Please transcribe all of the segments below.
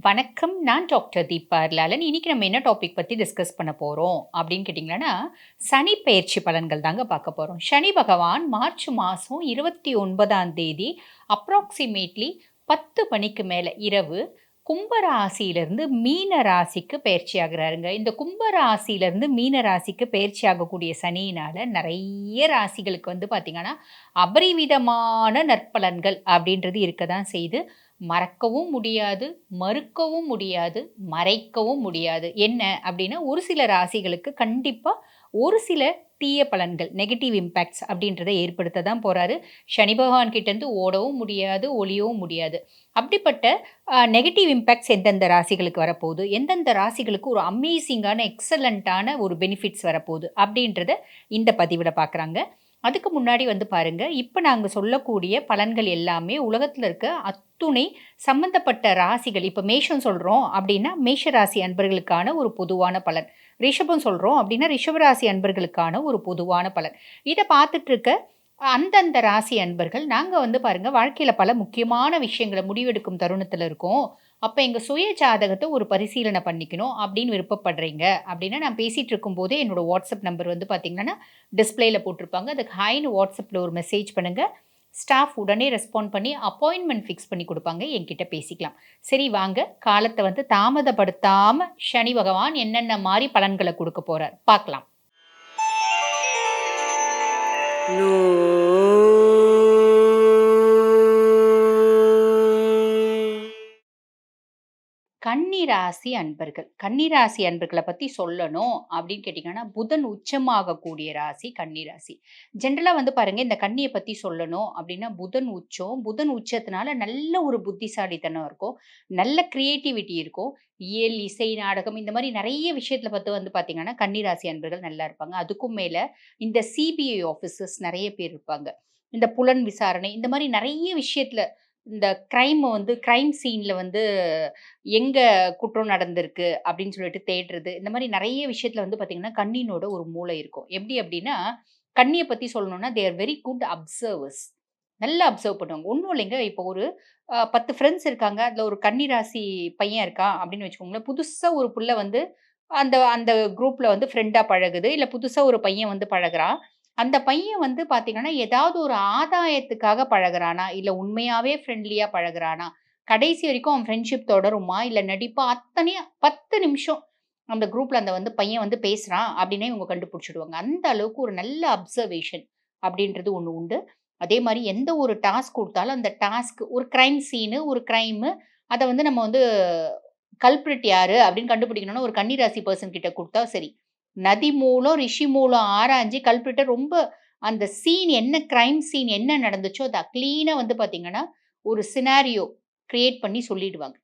வணக்கம் நான் டாக்டர் தீபா லாலன் இன்னைக்கு நம்ம என்ன டாபிக் பற்றி டிஸ்கஸ் பண்ண போகிறோம் அப்படின்னு கேட்டிங்கன்னா சனி பயிற்சி பலன்கள் தாங்க பார்க்க போகிறோம் சனி பகவான் மார்ச் மாதம் இருபத்தி ஒன்பதாம் தேதி அப்ராக்சிமேட்லி பத்து மணிக்கு மேலே இரவு கும்பராசியிலிருந்து மீன ராசிக்கு பயிற்சி ஆகுறாருங்க இந்த கும்பராசியிலிருந்து மீன ராசிக்கு பயிற்சி ஆகக்கூடிய சனியினால் நிறைய ராசிகளுக்கு வந்து பார்த்திங்கன்னா அபரிவிதமான நற்பலன்கள் அப்படின்றது இருக்க தான் செய்து மறக்கவும் முடியாது மறுக்கவும் முடியாது மறைக்கவும் முடியாது. என்ன அப்படின்னா ஒரு சில ராசிகளுக்கு கண்டிப்பாக ஒரு சில தீய பலன்கள் நெகட்டிவ் இம்பேக்ட்ஸ் அப்படின்றத ஏற்படுத்த தான் போகிறாரு சனி பகவான் கிட்டேருந்து ஓடவும் முடியாது ஒளியவும் முடியாது. அப்படிப்பட்ட நெகட்டிவ் இம்பேக்ட்ஸ் எந்தெந்த ராசிகளுக்கு வரப்போகுது? எந்தெந்த ராசிகளுக்கு ஒரு அமேசிங்கான எக்ஸலண்ட்டான ஒரு பெனிஃபிட்ஸ் வரப்போகுது? அப்படின்றத இந்த பதிவில் பார்க்குறாங்க அதுக்கு முன்னாடி வந்து பாருங்க இப்போ நாங்கள் சொல்லக்கூடிய பலன்கள் எல்லாமே உலகத்தில் இருக்க அத்துணை சம்மந்தப்பட்ட ராசிகள் இப்போ மேஷம் சொல்கிறோம் அப்படின்னா மேஷ ராசி அன்பர்களுக்கான ஒரு பொதுவான பலன். ரிஷபம் சொல்கிறோம் அப்படின்னா ரிஷபராசி அன்பர்களுக்கான ஒரு பொதுவான பலன். இதை பார்த்துட்டு இருக்க அந்தந்த ராசி அன்பர்கள் நாங்கள் வந்து பாருங்கள் வாழ்க்கையில் பல முக்கியமான விஷயங்களை முடிவெடுக்கும் தருணத்தில் இருக்கோம். அப்போ எங்கள் சுய ஜாதகத்தை ஒரு பரிசீலனை பண்ணிக்கணும் அப்படின்னு விருப்பப்படுறீங்க அப்படின்னா நான் பேசிகிட்டு இருக்கும்போதே என்னோடய வாட்ஸ்அப் நம்பர் வந்து பார்த்திங்கன்னா டிஸ்பிளேயில் போட்டிருப்பாங்க. அதுக்கு ஹைன்னு வாட்ஸ்அப்பில் ஒரு மெசேஜ் பண்ணுங்கள் ஸ்டாஃப் உடனே ரெஸ்பாண்ட் பண்ணி அப்பாயின்மெண்ட் ஃபிக்ஸ் பண்ணி கொடுப்பாங்க. என்கிட்ட பேசிக்கலாம். சரி வாங்க. காலத்தை வந்து தாமதப்படுத்தாமல் சனி பகவான் என்னென்ன மாதிரி பலன்களை கொடுக்க போகிறார் பார்க்கலாம். கன்னிராசி அன்பர்கள். கன்னிராசி அன்பர்களை பற்றி சொல்லணும் அப்படின்னு கேட்டிங்கன்னா புதன் உச்சமாகக்கூடிய ராசி கன்னிராசி. ஜென்ரலாக வந்து பாருங்கள் இந்த கன்னியை பற்றி சொல்லணும் அப்படின்னா புதன் உச்சம் புதன் உச்சத்தினால நல்ல ஒரு புத்திசாலித்தனம் இருக்கும். நல்ல க்ரியேட்டிவிட்டி இருக்கும். இயல் இசை நாடகம் இந்த மாதிரி நிறைய விஷயத்தில் பார்த்து வந்து பார்த்தீங்கன்னா கன்னிராசி அன்பர்கள் நல்லா இருப்பாங்க. அதுக்கும் மேலே இந்த சிபிஐ ஆஃபீஸர்ஸ் நிறைய பேர் இருப்பாங்க. இந்த புலன் விசாரணை இந்த மாதிரி நிறைய விஷயத்தில் இந்த கிரைம் வந்து கிரைம் சீனில் வந்து எங்கே குற்றம் நடந்திருக்கு? அப்படின்னு சொல்லிட்டு தேடுறது. இந்த மாதிரி நிறைய விஷயத்தில் வந்து பார்த்திங்கன்னா கண்ணினோட ஒரு மூளை இருக்கும். எப்படி அப்படின்னா கண்ணியை பற்றி சொல்லணும்னா தேர் வெரி குட் அப்சர்வர்ஸ் நல்லா அப்சர்வ் பண்ணுவாங்க. ஒன்றும் இல்லைங்க. இப்போ ஒரு பத்து ஃப்ரெண்ட்ஸ் இருக்காங்க. அதில் ஒரு கன்னிராசி பையன் இருக்கான் அப்படின்னு வச்சுக்கோங்களேன். புதுசாக ஒரு புள்ள வந்து அந்த அந்த குரூப்பில் வந்து ஃப்ரெண்டாக பழகுது. இல்லை புதுசாக ஒரு பையன் வந்து பழகுறான். அந்த பையன் வந்து பார்த்தீங்கன்னா, ஏதாவது ஒரு ஆதாயத்துக்காக பழகுறானா? இல்லை உண்மையாகவே ஃப்ரெண்ட்லியாக பழகுறானா? கடைசி வரைக்கும் அவன் ஃப்ரெண்ட்ஷிப் தொடருமா? இல்லை நடிப்பா? அத்தனையும் 10 நிமிஷம் அந்த குரூப்பில் அந்த வந்து பையன் வந்து பேசுகிறான் அப்படின்னே இவங்க கண்டுபிடிச்சிடுவாங்க அந்த அளவுக்கு ஒரு நல்ல அப்சர்வேஷன் அப்படின்றது ஒன்று உண்டு. அதே மாதிரி எந்த ஒரு டாஸ்க் கொடுத்தாலும் அந்த டாஸ்க் ஒரு க்ரைம் சீனு, ஒரு க்ரைமு அதை வந்து நம்ம வந்து கல்பிரிட் யாரு அப்படின்னு கண்டுபிடிக்கணும்னா ஒரு கன்னிராசி பர்சன் கிட்ட கொடுத்தா சரி. நதி மூலம் ரிஷி மூலம் ஆராய்ஞ்சு கல்பிரிட்ட ரொம்ப அந்த சீன் என்ன கிரைம் சீன் என்ன நடந்துச்சோ அதை க்ளீனாக வந்து பார்த்தீங்கன்னா ஒரு சினாரியோ கிரியேட் பண்ணி சொல்லிடுவாங்க.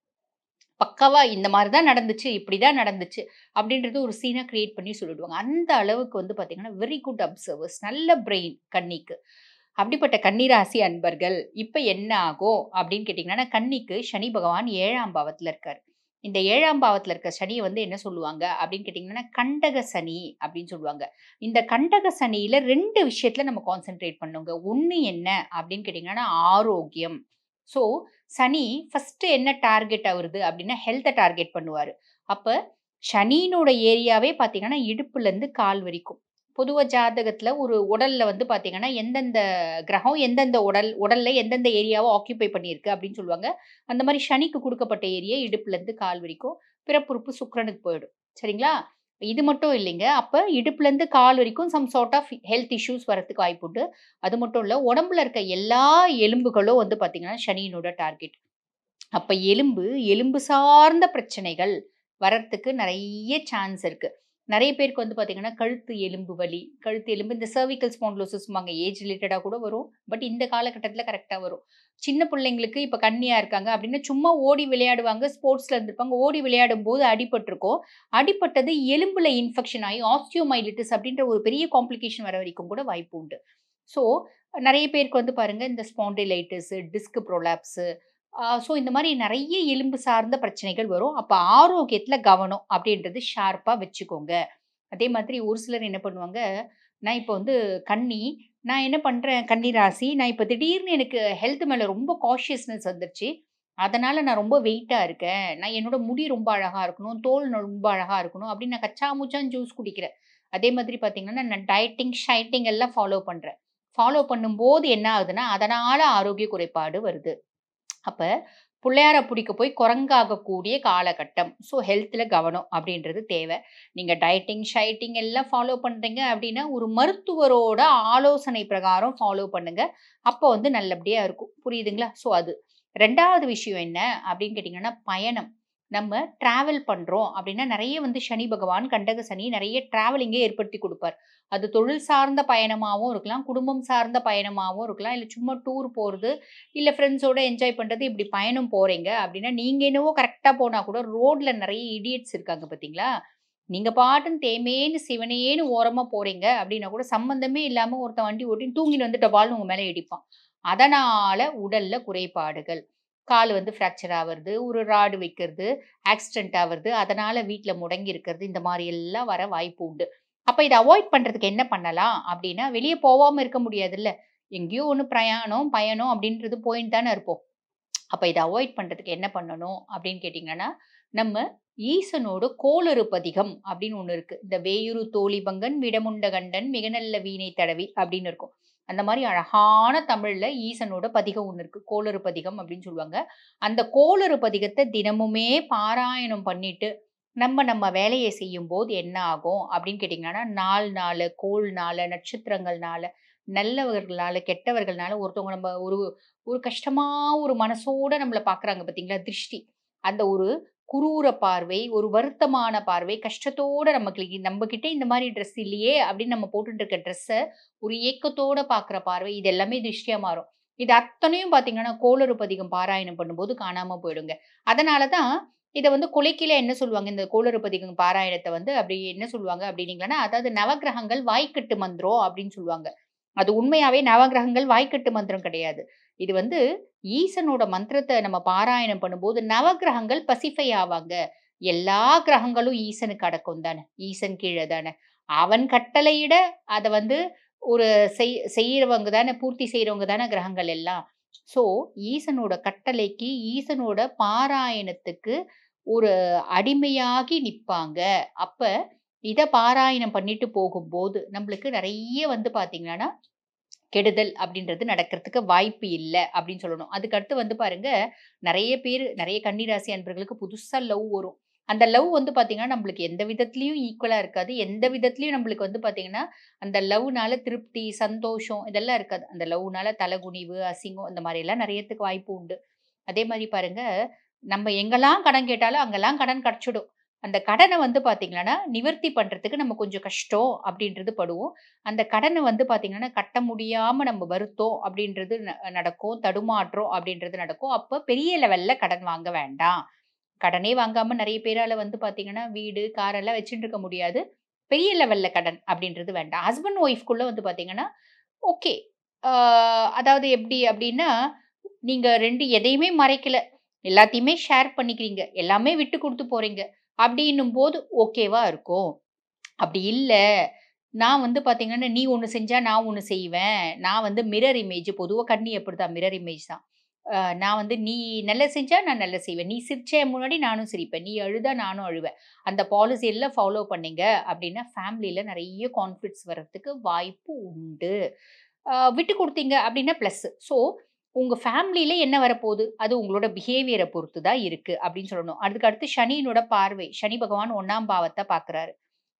பக்காவாக இந்த மாதிரி தான் நடந்துச்சு இப்படி தான் நடந்துச்சு அப்படின்றது ஒரு சீனாக க்ரியேட் பண்ணி சொல்லிடுவாங்க. அந்த அளவுக்கு வந்து பார்த்தீங்கன்னா வெரி குட் அப்சர்வர்ஸ் நல்ல பிரெயின் கன்னிக்கு அப்படிப்பட்ட கன்னிராசி அன்பர்கள் இப்போ என்ன ஆகும் அப்படின்னு கேட்டிங்கன்னா கன்னிக்கு சனி பகவான் ஏழாம் பாவத்தில் இருக்கார். இந்த ஏழாம் பாவத்தில் இருக்க சனியை வந்து என்ன சொல்லுவாங்க? அப்படின்னு கேட்டிங்கன்னா கண்டக சனி அப்படின்னு சொல்லுவாங்க. இந்த கண்டக சனியில் ரெண்டு விஷயத்தில் நம்ம கான்சென்ட்ரேட் பண்ணுங்க. ஒன்று என்ன? அப்படின்னு கேட்டிங்கன்னா ஆரோக்கியம். ஸோ சனி ஃபஸ்ட்டு என்ன டார்கெட் ஆகுது அப்படின்னா ஹெல்த்தை டார்கெட் பண்ணுவார். அப்போ சனியினோட ஏரியாவே பார்த்தீங்கன்னா இடுப்புலேருந்து கால் வரைக்கும். பொதுவ ஜாதகத்தில் ஒரு உடலில் வந்து பார்த்தீங்கன்னா எந்தெந்த கிரகம் எந்தெந்த உடல் உடலில் எந்தெந்த ஏரியாவை ஆக்கியபை பண்ணியிருக்கு அப்படின்னு சொல்லுவாங்க. அந்த மாதிரி சனிக்கு கொடுக்கப்பட்ட ஏரியா இடுப்புலேருந்து கால் வரைக்கும் பிறப்புறுப்பு சுக்கரனுக்கு போயிடும். சரிங்களா? இது மட்டும் இல்லைங்க. அப்போ இடுப்புலேருந்து கால் வரைக்கும் some sort of health issues வரத்துக்கு வாய்ப்புண்டு அது மட்டும் இல்லை உடம்புல இருக்க எல்லா எலும்புகளும் வந்து பார்த்திங்கன்னா சனியினோட டார்கெட் அப்போ எலும்பு எலும்பு சார்ந்த பிரச்சனைகள் வரத்துக்கு நிறைய சான்ஸ் இருக்குது நிறைய பேருக்கு வந்து பார்த்தீங்கன்னா கழுத்து எலும்பு வலி கழுத்து எலும்பு இந்த சர்விக்கல் ஸ்பான்லோசிஸ்மாங்க ஏஜ் ரிலேட்டடாக கூட வரும். பட் இந்த காலகட்டத்தில் கரெக்டாக வரும். சின்ன பிள்ளைங்களுக்கு இப்போ கண்ணியாக இருக்காங்க அப்படின்னா சும்மா ஓடி விளையாடுவாங்க ஸ்போர்ட்ஸில் இருந்திருப்பாங்க. ஓடி விளையாடும் போது அடிபட்டிருக்கோம். அடிப்பட்டது எலும்பில் இன்ஃபெக்ஷன் ஆகி ஆஸ்டியோமைலிட்டிஸ் அப்படின்ற ஒரு பெரிய காம்ப்ளிகேஷன் வர வரைக்கும் கூட வாய்ப்பு உண்டு. ஸோ நிறைய பேருக்கு வந்து பாருங்கள் இந்த ஸ்பாண்டிலைட்டிஸு டிஸ்க் ப்ரோலாப்ஸு ஸோ இந்த மாதிரி நிறைய எலும்பு சார்ந்த பிரச்சனைகள் வரும் அப்போ ஆரோக்கியத்தில் கவனம் அப்படின்றது ஷார்ப்பாக வச்சுக்கோங்க அதே மாதிரி ஒரு சிலர் என்ன பண்ணுவாங்க நான் இப்போ வந்து கண்ணி நான் என்ன பண்ணுறேன் கன்னி ராசி, நான் இப்போ திடீர்னு எனக்கு ஹெல்த் மேலே ரொம்ப காஷியஸ்னஸ் வந்துருச்சு. அதனால் நான் ரொம்ப வெயிட்டாக இருக்கேன். நான் என்னோட முடி ரொம்ப அழகாக இருக்கணும், தோல் ரொம்ப அழகாக இருக்கணும் அப்படின்னு நான் கச்சா முச்சான்னு ஜூஸ் குடிக்கிறேன். அதே மாதிரி பார்த்தீங்கன்னா, நான் டயட்டிங், ஷைட்டிங் எல்லாம் ஃபாலோ பண்ணுறேன் ஃபாலோ பண்ணும்போது என்ன ஆகுதுன்னா, அதனால் ஆரோக்கிய குறைபாடு வருது. அப்போ பிள்ளையார பிடிக்க போய் குரங்காகக்கூடிய காலகட்டம். ஸோ ஹெல்த்தில் கவனம் அப்படின்றது தேவை. நீங்கள் டயட்டிங், ஷைட்டிங் எல்லாம் ஃபாலோ பண்ணுறீங்க அப்படின்னா, ஒரு மருத்துவரோட ஆலோசனை பிரகாரம் ஃபாலோ பண்ணுங்கள் அப்போ வந்து நல்லபடியாக இருக்கும். புரியுதுங்களா? ஸோ அது. ரெண்டாவது விஷயம் என்ன அப்படின்னு கேட்டிங்கன்னா பயணம். நம்ம டிராவல் பண்ணுறோம் அப்படின்னா, நிறைய வந்து சனி பகவான், கண்டக சனி நிறைய டிராவலிங்கே ஏற்படுத்தி கொடுப்பார் அது தொழில் சார்ந்த பயணமாகவும் இருக்கலாம், குடும்பம் சார்ந்த பயணமாகவும் இருக்கலாம், இல்லை சும்மா டூர் போகிறது இல்லை ஃப்ரெண்ட்ஸோடு என்ஜாய் பண்ணுறது இப்படி பயணம் போகிறீங்க அப்படின்னா, நீங்கள் என்னவோ கரெக்டாக போனால் கூட ரோட்டில் நிறைய இடியட்ஸ் இருக்காங்க பார்த்தீங்களா? நீங்கள் பாட்டுன்னு தேமேன்னு, சிவனேன்னு ஓரமாக போகிறீங்க அப்படின்னா கூட சம்மந்தமே இல்லாமல் ஒருத்தன் வண்டி ஓட்டின்னு தூங்கிட்டு வந்து டபால்னு உங்கள் மேலே இடிப்பான். அதனால் உடலில் குறைபாடுகள். கால் வந்து ஃப்ராக்சர் ஆகிறது ஒரு ராடு வைக்கிறது, ஆக்சிடென்ட் ஆகிறது அதனால் வீட்டில் முடங்கி இருக்கிறது, இந்த மாதிரி எல்லாம் வர வாய்ப்பு உண்டு. அப்போ இதை அவாய்ட் பண்ணுறதுக்கு என்ன பண்ணலாம் அப்படின்னா, வெளியே போகாமல் இருக்க முடியாதுல்ல. எங்கேயோ ஒன்று பிரயாணம், பயணம் அப்படின்றது போயின்னு தானே இருப்போம். அப்போ இதை அவாய்ட் பண்ணுறதுக்கு என்ன பண்ணணும் அப்படின்னு கேட்டிங்கன்னா நம்ம ஈசனோட கோளறு பதிகம் அப்படின்னு ஒன்று இருக்குது இந்த வேயுரு தோழிபங்கன் விடமுண்ட கண்டன் மிக நல்ல வீணை தடவி" அப்படின்னு இருக்கும். அந்த மாதிரி அழகான தமிழ்ல ஈசனோட பதிகம் ஒன்று இருக்கு. கோளறு பதிகம் அப்படின்னு சொல்லுவாங்க. அந்த கோளறு பதிகத்தை தினமுமே பாராயணம் பண்ணிட்டு, நம்ம நம்ம வேலையை செய்யும்போது என்ன ஆகும் அப்படின்னு கேட்டிங்கன்னா நாள் நாள் கோள் நாள் நட்சத்திரங்கள்னால, நல்லவர்கள்னால, கெட்டவர்கள்னால ஒருத்தவங்க நம்ம ஒரு ஒரு கஷ்டமாக ஒரு மனசோட நம்மளை பார்க்குறாங்க பார்த்தீங்களா? திருஷ்டி. அந்த ஒரு குரூர பார்வை, ஒரு வருத்தமான பார்வை, கஷ்டத்தோட நமக்கு நம்மகிட்ட இந்த மாதிரி ட்ரெஸ் இல்லையே அப்படின்னு நம்ம போட்டுட்டு இருக்க ட்ரெஸ்ஸை ஒரு ஏக்கத்தோட பார்க்குற பார்வை, இது எல்லாமே திருஷ்டியா மாறும். இது அத்தனையும் பார்த்தீங்கன்னா, கோளறுபதிகம் பாராயணம் பண்ணும்போது காணாம போயிடுங்க. அதனால தான் இத வந்து கொலைக்கில என்ன சொல்லுவாங்க, இந்த கோளறு பாராயணத்தை வந்து அப்படி என்ன சொல்லுவாங்க அப்படின்னீங்கன்னா, அதாவது நவக்கிரகங்கள் வாய்க்கட்டு மந்திரம் அப்படின்னு சொல்லுவாங்க. அது உண்மையாவே நவக்கிரகங்கள் வாய்க்கட்டு மந்திரம் கிடையாது. இது வந்து ஈசனோட மந்திரத்தை நம்ம பாராயணம் பண்ணும்போது, நவகிரகங்கள் பசிஃபை ஆவாங்க. எல்லா கிரகங்களும் ஈசனுக்கு அடக்கம் தானே. ஈசன் கீழே தானே. அவன் கட்டளையிட அத வந்து ஒரு செய் செய்கிறவங்க தானே, பூர்த்தி செய்கிறவங்க தானே கிரகங்கள் எல்லாம். ஸோ ஈசனோட கட்டளைக்கு, ஈசனோட பாராயணத்துக்கு ஒரு அடிமையாகி நிற்பாங்க அப்ப இதை பாராயணம் பண்ணிட்டு போகும்போது, நம்மளுக்கு நிறைய வந்து பார்த்தீங்கன்னா, கெடுதல் அப்படின்றது நடக்கிறதுக்கு வாய்ப்பு இல்லை அப்படின்னு சொல்லணும். அதுக்கடுத்து வந்து பாருங்க, நிறைய பேர் நிறைய கன்னிராசி அன்பர்களுக்கு புதுசாக லவ் வரும். அந்த லவ் வந்து பார்த்தீங்கன்னா, நம்மளுக்கு எந்த விதத்துலையும் ஈக்குவலாக இருக்காது. எந்த விதத்துலையும் நம்மளுக்கு வந்து பார்த்தீங்கன்னா, அந்த லவ்னால திருப்தி, சந்தோஷம் இதெல்லாம் இருக்காது. அந்த லவ்னால தலகுனிவு, அசிங்கம் இந்த மாரியெல்லாம் நிறையத்துக்கு வாய்ப்பு உண்டு. அதே மாதிரி பாருங்க, நம்ம எங்கெல்லாம் கடன் கேட்டாலும் அங்கெல்லாம் கடன் கிடச்சிடும் அந்த கடனை வந்து பார்த்தீங்கன்னா, நிவர்த்தி பண்ணுறதுக்கு நம்ம கொஞ்சம் கஷ்டம் அப்படின்றது படுவோம். அந்த கடனை வந்து பார்த்தீங்கன்னா, கட்ட முடியாமல் நம்ம வருத்தம் அப்படின்றது ந நடக்கும். தடுமாற்றம் அப்படின்றது நடக்கும். அப்போ பெரிய லெவலில் கடன் வாங்க வேண்டாம். கடனே வாங்காமல் நிறைய பேரால் வந்து பார்த்தீங்கன்னா, வீடு, காரெல்லாம் வச்சுட்டு இருக்க முடியாது. பெரிய லெவலில் கடன் அப்படின்றது வேண்டாம். ஹஸ்பண்ட், ஒய்ஃப்குள்ளே வந்து பார்த்தீங்கன்னா, ஓகே. அதாவது எப்படி அப்படின்னா, நீங்கள் ரெண்டு எதையுமே மறைக்கல. எல்லாத்தையுமே ஷேர் பண்ணிக்கிறீங்க. எல்லாமே விட்டு கொடுத்து போகிறீங்க அப்படின்னும் அப்படின்னும்போது ஓகேவா இருக்கும். அப்படி இல்லை நான் வந்து பார்த்தீங்கன்னா, நீ ஒன்று செஞ்சால் நான் ஒன்று செய்வேன். நான் வந்து மிரர் இமேஜ் பொதுவாக கண்ணி எப்படி தான் மிரர் இமேஜ் தான். நான் வந்து நீ நல்லா செஞ்சால் நான் நல்லா செய்வேன். நீ சிரிச்ச முன்னாடி நானும் சிரிப்பேன். நீ அழுதா நானும் அழுவேன். அந்த பாலிசி எல்லாம் ஃபாலோ பண்ணிங்க அப்படின்னா, ஃபேமிலியில் நிறைய கான்ஃப்ளிக்ஸ் வர்றதுக்கு வாய்ப்பு உண்டு. விட்டு கொடுத்தீங்க அப்படின்னா ப்ளஸ்ஸு ஸோ உங்கள் ஃபேமிலியில் என்ன வரப்போகுது அது உங்களோட பிஹேவியரை பொறுத்து தான் இருக்கு அப்படின்னு சொல்லணும். அதுக்கு அடுத்து சனியினோட பார்வை. சனி பகவான் ஒன்றாம் பாவத்தை பார்க்குறாரு.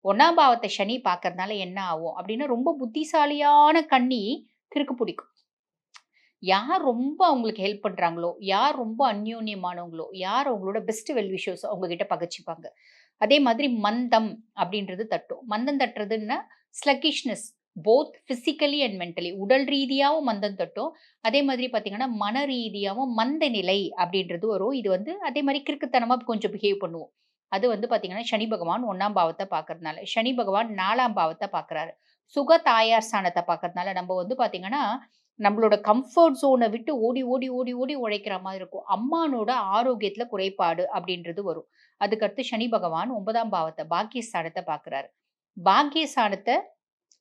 ஒன்றாம் பாவத்தை சனி பார்க்கறதுனால என்ன ஆகும் அப்படின்னா, ரொம்ப புத்திசாலியான கன்னி திருக்கு பிடிக்கும். யார் ரொம்ப அவங்களுக்கு ஹெல்ப் பண்ணுறாங்களோ யார் ரொம்ப அந்யோன்யமானவங்களோ, யார் அவங்களோட பெஸ்ட் வெல் விஷர்ஸோ அவங்க கிட்ட அதே மாதிரி மந்தம் அப்படின்றது தட்டும். மந்தம் தட்டுறதுன்னா sluggishness both physically and mentally உடல் ரீதியாகவும் மந்தம் தட்டும். அதே மாதிரி பார்த்தீங்கன்னா, மன ரீதியாகவும் மந்த நிலை அப்படின்றது வரும். இது வந்து அதே மாதிரி கிறுக்குத்தனமாக கொஞ்சம் பிஹேவ் பண்ணுவோம். அது வந்து பார்த்தீங்கன்னா, சனி பகவான் ஒன்றாம் பாவத்தை பார்க்கறதுனால. சனி பகவான் நாலாம் பாவத்தை பார்க்குறாரு. சுக தாயார் ஸ்தானத்தை பார்க்கறதுனால நம்ம வந்து பார்த்தீங்கன்னா, நம்மளோட கம்ஃபர்ட் ஜோனை விட்டு ஓடி, ஓடி, ஓடி, ஓடி உழைக்கிற மாதிரி இருக்கும். அம்மானோட ஆரோக்கியத்தில் குறைபாடு அப்படின்றது வரும். அதுக்கடுத்து சனி பகவான் ஒன்பதாம் பாவத்தை பாக்கியஸ்தானத்தை பார்க்குறாரு. பாக்கியஸ்தானத்தை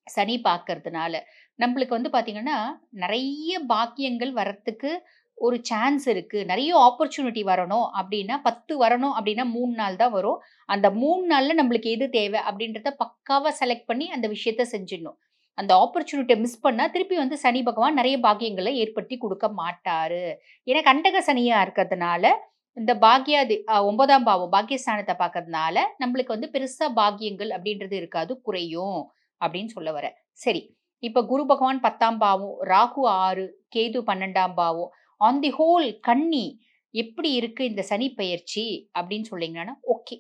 சனி பார்க்கறதுனால. நம்மளுக்கு வந்து பார்த்தீங்கன்னா, நிறைய பாக்கியங்கள் வரத்துக்கு ஒரு சான்ஸ் இருக்கு. நிறைய ஆப்பர்ச்சுனிட்டி வரணும் அப்படின்னா பத்து வரணும் அப்படின்னா மூணு நாள் தான் வரும். அந்த மூணு நாள்ல நம்மளுக்கு எது தேவை அப்படின்றத பக்காவா செலக்ட் பண்ணி அந்த விஷயத்த செஞ்சிடணும். அந்த ஆப்பர்ச்சுனிட்டியை மிஸ் பண்ணால் திருப்பி வந்து சனி பகவான் நிறைய பாக்கியங்களை ஏற்படுத்தி கொடுக்க மாட்டார் ஏன்னா கண்டக சனியாக இருக்கிறதுனால, இந்த பாக்கியாதி ஒன்பதாம் பாவம் பாக்கியஸ்தானத்தை பார்க்கறதுனால, நம்மளுக்கு வந்து பெருசாக பாக்கியங்கள் அப்படின்றது இருக்காது, குறையும் அப்படின்னு சொல்ல வரேன். சரி, இப்ப குரு பகவான் 10ஆம் பாவம், ராகு ஆறு கேது 12ஆம் பாவம். ஆன் தி ஹோல் கண்ணி எப்படி இருக்கு இந்த சனி பயிற்சி அப்படின்னு சொன்னீங்கன்னா, ஓகே.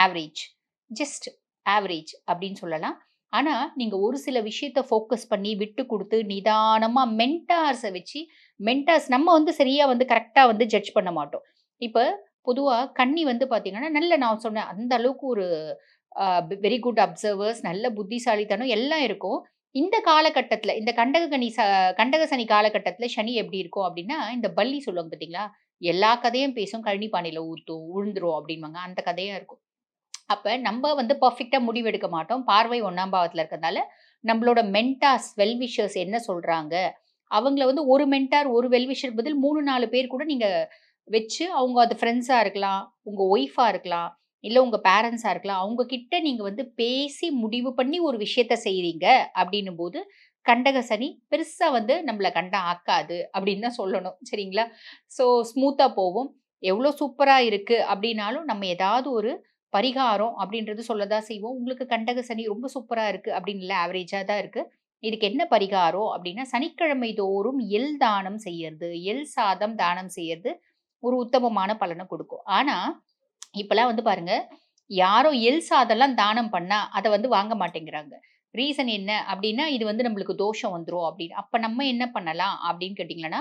ஆவரேஜ். ஜஸ்ட் ஆவரேஜ் அப்படின்னு சொல்லலாம். ஆனா, நீங்க ஒரு சில விஷயத்த ஃபோக்கஸ் பண்ணி, விட்டு கொடுத்து நிதானமா மென்டார்ஸை வச்சு மென்டார்ஸ் நம்ம வந்து சரியா வந்து கரெக்டாக வந்து ஜட்ஜ் பண்ண மாட்டோம். இப்போ பொதுவாக கண்ணி வந்து பார்த்தீங்கன்னா, நல்ல நான் சொன்னேன் அந்த அளவுக்கு ஒரு வெரி குட் அப்சர்வர்ஸ் நல்ல புத்திசாலித்தனம் எல்லாம் இருக்கும். இந்த காலகட்டத்தில் இந்த கண்டக கனி ச கண்டக சனி காலகட்டத்தில் சனி எப்படி இருக்கும் அப்படின்னா இந்த பள்ளி சொல்லுவாங்க பார்த்தீங்களா? எல்லா கதையும் பேசும், கழனி பானையில் ஊற்றும் உழுந்துரும் அப்படிம்பாங்க அந்த கதையாக இருக்கும். அப்போ நம்ம வந்து பர்ஃபெக்டாக முடிவு எடுக்க மாட்டோம். பார்வை ஒன்றாம் பாவத்தில் இருக்கிறதுனால, நம்மளோட மென்டாஸ் வெல் விஷர்ஸ் என்ன சொல்கிறாங்க அவங்கள வந்து ஒரு மென்டார், ஒரு வெல் விஷர் பதில் 3, 4 பேர் கூட நீங்கள் வச்சு, அவங்க அது ஃப்ரெண்ட்ஸாக இருக்கலாம், உங்கள் ஒய்ஃபாக இருக்கலாம், இல்லை உங்கள் பேரண்ட்ஸாக இருக்கலாம். அவங்கக்கிட்ட நீங்கள் வந்து பேசி முடிவு பண்ணி ஒரு விஷயத்த செய்கிறீங்க அப்படின்னும் போது கண்டக சனி பெருசாக வந்து நம்மளை கண்டம் ஆக்காது அப்படின்னு தான் சொல்லணும். சரிங்களா? ஸோ ஸ்மூத்தாக போவோம் எவ்வளோ சூப்பராக இருக்குது அப்படின்னாலும் நம்ம ஏதாவது ஒரு பரிகாரம் அப்படின்றது சொல்ல தான் செய்வோம். உங்களுக்கு கண்டக சனி ரொம்ப சூப்பராக இருக்குது அப்படின்னு இல்லை ஆவரேஜாக தான் இருக்குது இதுக்கு என்ன பரிகாரம் அப்படின்னா சனிக்கிழமை தோறும் எள் தானம் செய்யறது, எள் சாதம் தானம் செய்யறது ஒரு உத்தமமான பலனை கொடுக்கும் ஆனால் இப்பலாம் வந்து பாருங்க, யாரோ எள் சாதம்லாம் தானம் பண்ணா, அதை வந்து வாங்க மாட்டேங்கிறாங்க. ரீசன் என்ன அப்படின்னா இது வந்து நம்மளுக்கு தோஷம் வந்துடும் அப்படின்னு அப்ப நம்ம என்ன பண்ணலாம் அப்படின்னு கேட்டிங்கன்னா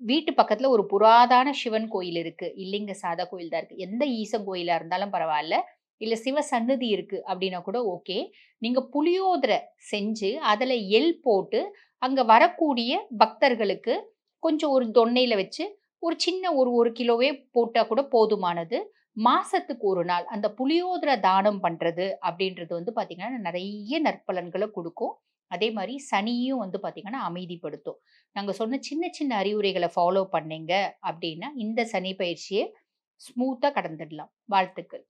வீட்டு பக்கத்தில் ஒரு புராதான சிவன் கோயில் இருக்கு. இல்லைங்க சாதா கோயில் தான் இருக்கு. எந்த ஈசன் கோயிலா இருந்தாலும் பரவாயில்ல இல்ல சிவ சன்னதி இருக்கு அப்படின்னா கூட ஓகே. நீங்க புளியோதரை செஞ்சு, அதுல எள் போட்டு, அங்க வரக்கூடிய பக்தர்களுக்கு கொஞ்சம் ஒரு தொன்னையில வச்சு, ஒரு சின்ன ஒரு ஒரு கிலோவே போட்டால் கூட போதுமானது. மாசத்துக்கு ஒரு நாள் அந்த புளியோதர தானம் பண்றது அப்படின்றது வந்து பார்த்தீங்கன்னா, நிறைய நற்பலன்களை கொடுக்கும் அதே மாதிரி சனியும் வந்து பார்த்திங்கன்னா அமைதிப்படுத்தும். நாங்க சொன்ன சின்ன சின்ன அறிவுரைகளை ஃபாலோ பண்ணீங்க அப்படின்னா இந்த சனி பயிற்சியை ஸ்மூத்தா கடந்துடலாம். வாழ்த்துக்கள்.